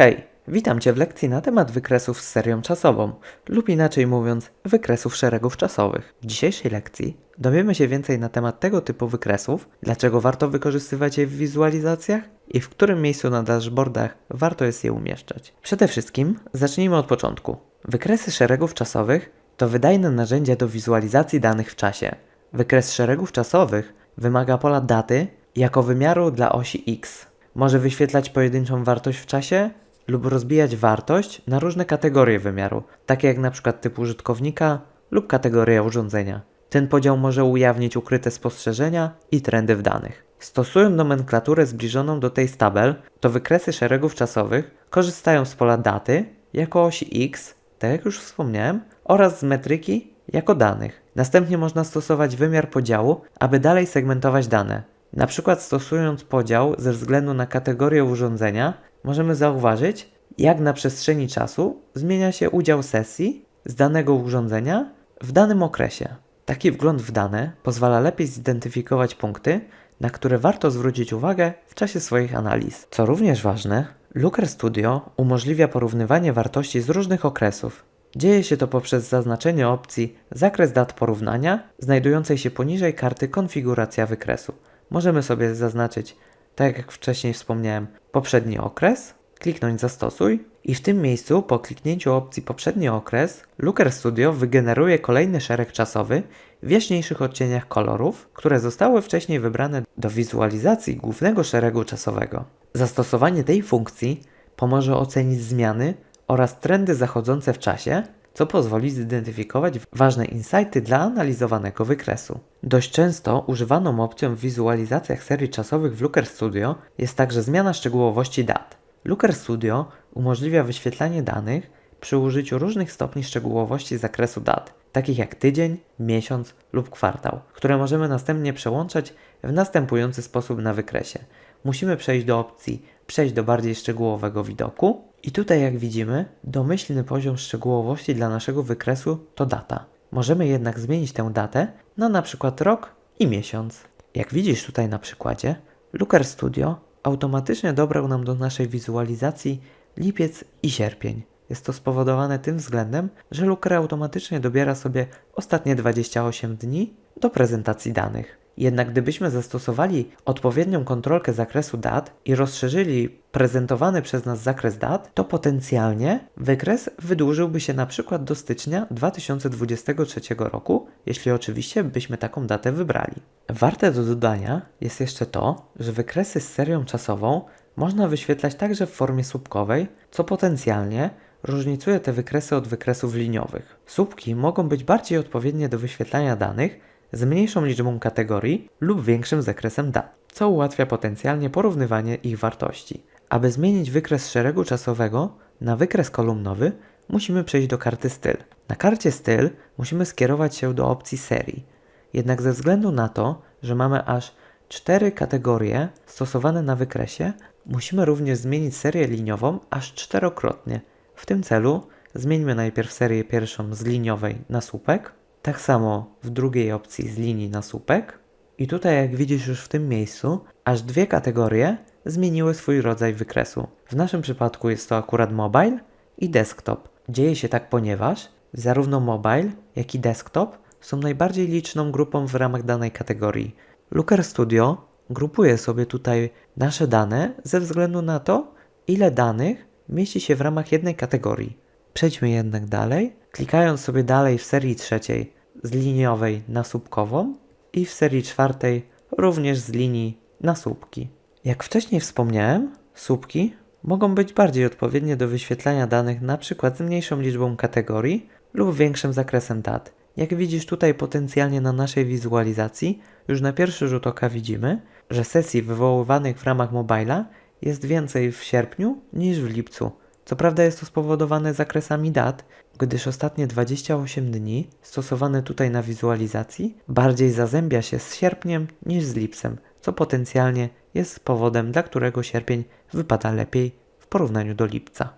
Hej, witam Cię w lekcji na temat wykresów z serią czasową, lub inaczej mówiąc, wykresów szeregów czasowych. W dzisiejszej lekcji dowiemy się więcej na temat tego typu wykresów, dlaczego warto wykorzystywać je w wizualizacjach i w którym miejscu na dashboardach warto jest je umieszczać. Przede wszystkim zacznijmy od początku. Wykresy szeregów czasowych to wydajne narzędzia do wizualizacji danych w czasie. Wykres szeregów czasowych wymaga pola daty jako wymiaru dla osi x. Może wyświetlać pojedynczą wartość w czasie lub rozbijać wartość na różne kategorie wymiaru, takie jak np. typ użytkownika lub kategoria urządzenia. Ten podział może ujawnić ukryte spostrzeżenia i trendy w danych. Stosując nomenklaturę zbliżoną do tej z tabel, to wykresy szeregów czasowych korzystają z pola daty jako osi x, tak jak już wspomniałem, oraz z metryki jako danych. Następnie można stosować wymiar podziału, aby dalej segmentować dane. Na przykład stosując podział ze względu na kategorię urządzenia, możemy zauważyć, jak na przestrzeni czasu zmienia się udział sesji z danego urządzenia w danym okresie. Taki wgląd w dane pozwala lepiej zidentyfikować punkty, na które warto zwrócić uwagę w czasie swoich analiz. Co również ważne, Looker Studio umożliwia porównywanie wartości z różnych okresów. Dzieje się to poprzez zaznaczenie opcji Zakres dat porównania, znajdującej się poniżej karty Konfiguracja wykresu. Możemy sobie zaznaczyć, tak jak wcześniej wspomniałem, poprzedni okres, kliknąć Zastosuj i w tym miejscu po kliknięciu opcji Poprzedni okres Looker Studio wygeneruje kolejny szereg czasowy w jaśniejszych odcieniach kolorów, które zostały wcześniej wybrane do wizualizacji głównego szeregu czasowego. Zastosowanie tej funkcji pomoże ocenić zmiany oraz trendy zachodzące w czasie, co pozwoli zidentyfikować ważne insighty dla analizowanego wykresu. Dość często używaną opcją w wizualizacjach serii czasowych w Looker Studio jest także zmiana szczegółowości dat. Looker Studio umożliwia wyświetlanie danych przy użyciu różnych stopni szczegółowości zakresu dat, takich jak tydzień, miesiąc lub kwartał, które możemy następnie przełączać w następujący sposób na wykresie. Musimy przejść do opcji Przejść do bardziej szczegółowego widoku i tutaj jak widzimy, domyślny poziom szczegółowości dla naszego wykresu to data. Możemy jednak zmienić tę datę na na przykład rok i miesiąc. Jak widzisz tutaj na przykładzie, Looker Studio automatycznie dobrał nam do naszej wizualizacji lipiec i sierpień. Jest to spowodowane tym względem, że Looker automatycznie dobiera sobie ostatnie 28 dni do prezentacji danych. Jednak gdybyśmy zastosowali odpowiednią kontrolkę zakresu dat i rozszerzyli prezentowany przez nas zakres dat, to potencjalnie wykres wydłużyłby się na przykład do stycznia 2023 roku, jeśli oczywiście byśmy taką datę wybrali. Warte do dodania jest jeszcze to, że wykresy z serią czasową można wyświetlać także w formie słupkowej, co potencjalnie różnicuje te wykresy od wykresów liniowych. Słupki mogą być bardziej odpowiednie do wyświetlania danych, z mniejszą liczbą kategorii lub większym zakresem dat, co ułatwia potencjalnie porównywanie ich wartości. Aby zmienić wykres szeregu czasowego na wykres kolumnowy, musimy przejść do karty styl. Na karcie styl musimy skierować się do opcji serii. Jednak ze względu na to, że mamy aż cztery kategorie stosowane na wykresie, musimy również zmienić serię liniową aż czterokrotnie. W tym celu zmieńmy najpierw serię pierwszą z liniowej na słupek, tak samo w drugiej opcji z linii na słupek. I tutaj jak widzisz już w tym miejscu, aż dwie kategorie zmieniły swój rodzaj wykresu. W naszym przypadku jest to akurat mobile i desktop. Dzieje się tak ponieważ zarówno mobile, jak i desktop są najbardziej liczną grupą w ramach danej kategorii. Looker Studio grupuje sobie tutaj nasze dane ze względu na to, ile danych mieści się w ramach jednej kategorii. Przejdźmy jednak dalej, klikając sobie dalej w serii trzeciej z liniowej na słupkową i w serii czwartej również z linii na słupki. Jak wcześniej wspomniałem, słupki mogą być bardziej odpowiednie do wyświetlania danych np. z mniejszą liczbą kategorii lub większym zakresem dat. Jak widzisz tutaj potencjalnie na naszej wizualizacji, już na pierwszy rzut oka widzimy, że sesji wywoływanych w ramach mobila jest więcej w sierpniu niż w lipcu. Co prawda jest to spowodowane zakresami dat, gdyż ostatnie 28 dni stosowane tutaj na wizualizacji bardziej zazębia się z sierpniem niż z lipcem, co potencjalnie jest powodem, dla którego sierpień wypada lepiej w porównaniu do lipca.